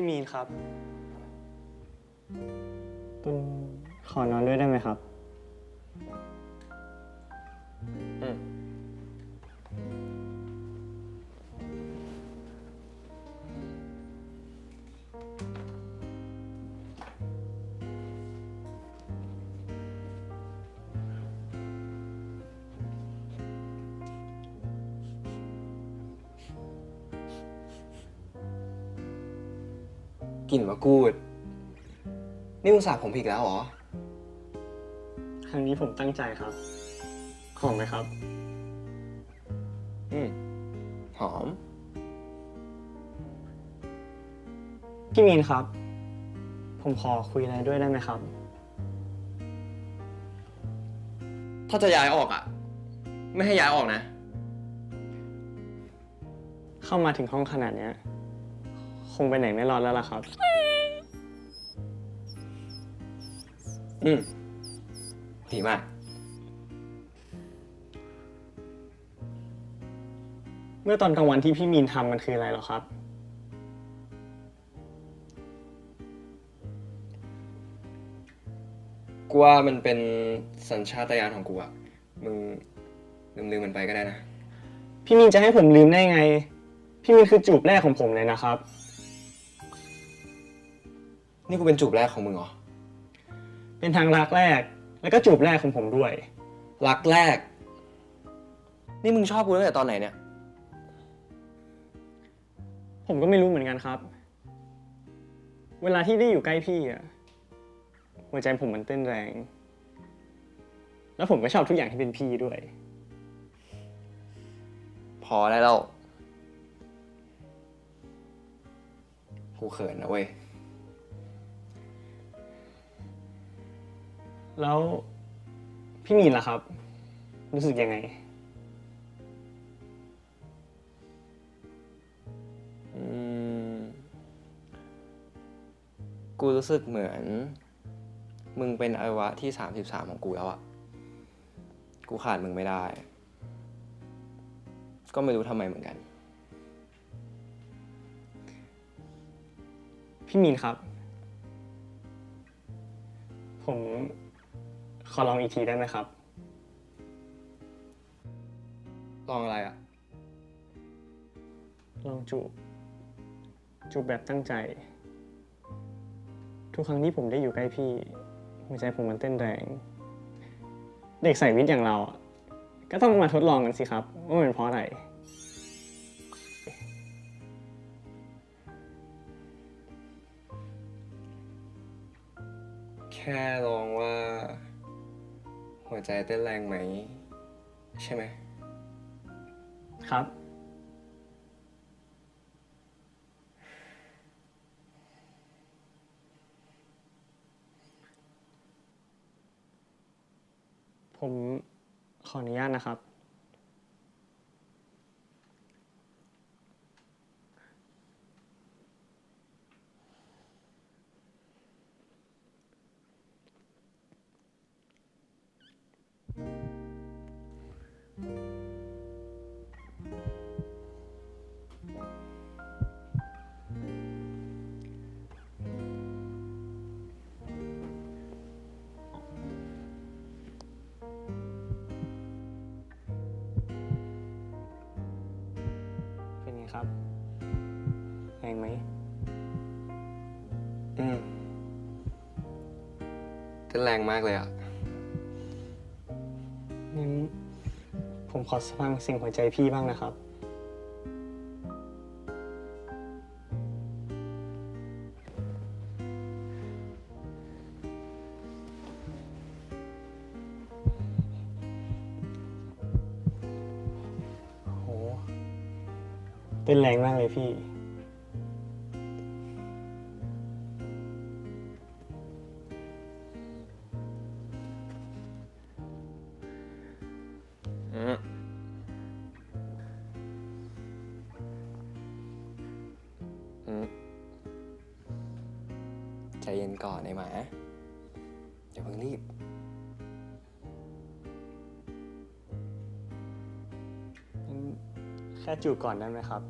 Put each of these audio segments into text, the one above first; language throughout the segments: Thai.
พี่มีนครับ ตุนขอนอนด้วยได้ไหมครับ กลิ่นมะกรูด นี่มึงสระผมอีกแล้วเหรอ ครั้งนี้ผมตั้งใจครับ หอมไหมครับ อืม หอม พี่มีนครับ ผมขอคุยอะไรด้วยได้ไหมครับ ถ้าจะย้ายออกอะ ไม่ให้ย้ายออกนะ เข้ามาถึงห้องขนาดเนี้ยค งไปไหนไม่รอดแล้วล่ะครับ อืมดีมาก เมื่อตอนกลางวันที่พี่มีนทำมันคืออะไรเหรอครับ กูว่ามันเป็นสัญชาตญาณของกูอะมึงลืมลืมมันไปก็ได้นะ พี่มีนจะให้ผมลืมได้ไง พี่มีนคือจูบแรกของผมเลยนะครับ นี่กูเป็นจูบแรกของมึงเหรอ เป็นทางรักแรก แล้วก็จูบแรกของผมด้วย รักแรก นี่มึงชอบกูตั้งแต่ตอนไหนเนี่ย ผมก็ไม่รู้เหมือนกันครับ เวลาที่ได้อยู่ใกล้พี่อะหัวใจผมมันเต้นแรง แล้วผมก็ชอบทุกอย่างที่เป็นพี่ด้วย พอได้แล้วกูเขินนะเว้ย แล้วพี่มีนล่ะครับ รู้สึกยังไง อืม กูรู้สึกเหมือน มึงเป็นอวัยวะที่สามสิบสามของกูแล้วอะกูขาดมึงไม่ได้ ก็ไม่รู้ทำไมเหมือนกัน พี่มีนครับ ผม ขอลองอีกทีได้ไหมครับ ลองอะไรอะลองจูบ จูบแบบตั้งใจ ทุกครั้งที่ผมได้อยู่ใกล้พี่หัวใจผมมันเต้นแรง เด็กใส่วิทย์อย่างเราอะก็ต้องมาทดลองกันสิครับ ว่ามันเพราะอะไร แค่ลองว่า หัวใจเต้นแรงไหม ใช่ไหม ครับ ผมขออนุญาตนะครับ ครับแรงไหมอืมเต้นแรงมากเลยอะงั้นผมขอฟังเสียงหัวใจพี่บ้างนะครับ ต้นแรงมากเลยพี่ อืมอืมใจเย็นก่อนไอ้หมาอย่าเพิ่งรีบ ค่จูบก่อนได้ไหมครับ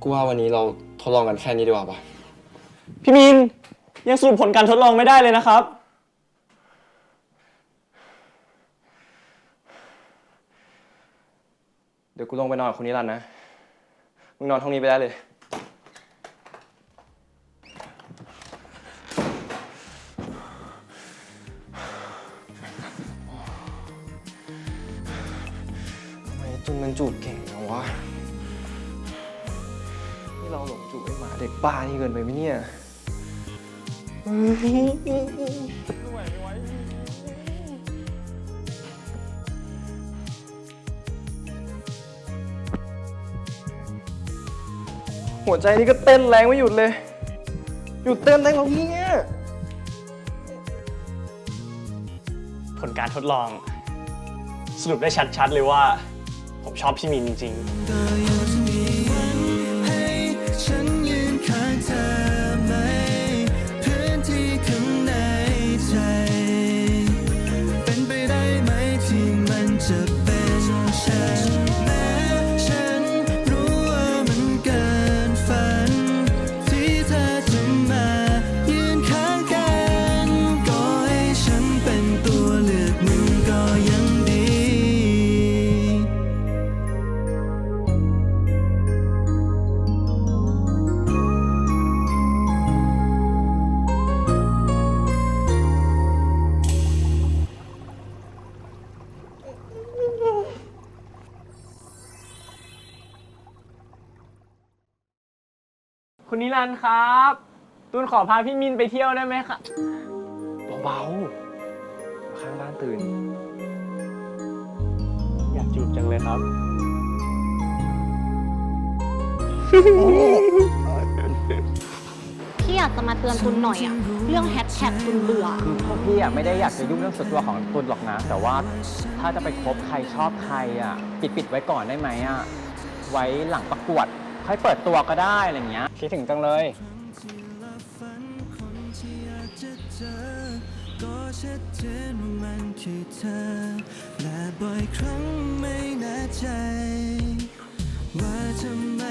กูว่าวันนี้เราทดลองกันแค่นี้ดีกว่าปะพี่มินยังสรุปผลการทดลองไม่ได้เลยนะครับ เดี๋ยวกูลงไปนอนกับคนนี้รันนะ มึงนอนห้องนี้ไปได้เลย เด็กบ้านี่เกินไปไหมเนี่ยหัวใจนี่ก็เต้นแรงไม่หยุดเลย หยุดเต้นได้แล้วเนี่ยผลการทดลอง สรุปได้ชัดๆเลยว่า ผมชอบพี่มินจริงๆ มั คุณนิรันดร์ครับ ตูนขอพาพี่มินไปเที่ยวได้ไหมครับเบาๆ ข้างบ้านตื่น อยากจูบจังเลยครับ พี่อยากจะมาเตือนตุนหน่อยอะเรื่องแฮชแท็กตุนเบื่อ คือพวกพี่อะไม่ได้อยากจะยุ่งเรื่องส่วนตัวของตุนหรอกนะ แต่ว่าถ้าจะไปคบใครชอบใครอะ ปิดปิดๆไว้ก่อนได้ไหมอะ ไว้หลังประกวด ค่อยเปิดตัวก็ได้อะไรเงี้ยคิดถึงจังเลยกจะเจอก็ชัดเจนว่ามันคือเธอและบ่อยครั้งไม่แน่ใจ ว่าทำไม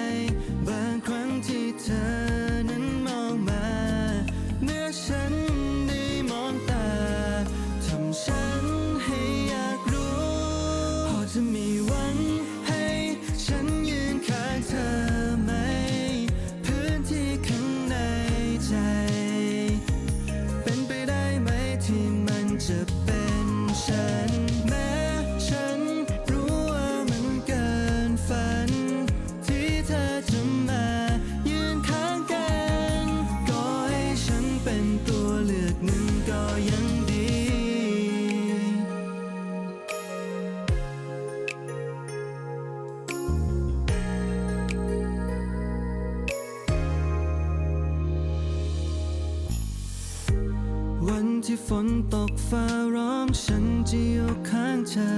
วันที่ฝนตกฟ้าร้องฉันจะอยู่ข้างเธอ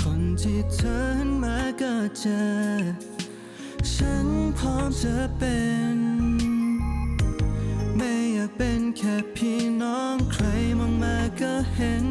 คนที่เธอหันมาก็เจอ ฉันพร้อมจะเป็น ไม่อยากเป็นแค่พี่น้องใครมองมาก็เห็น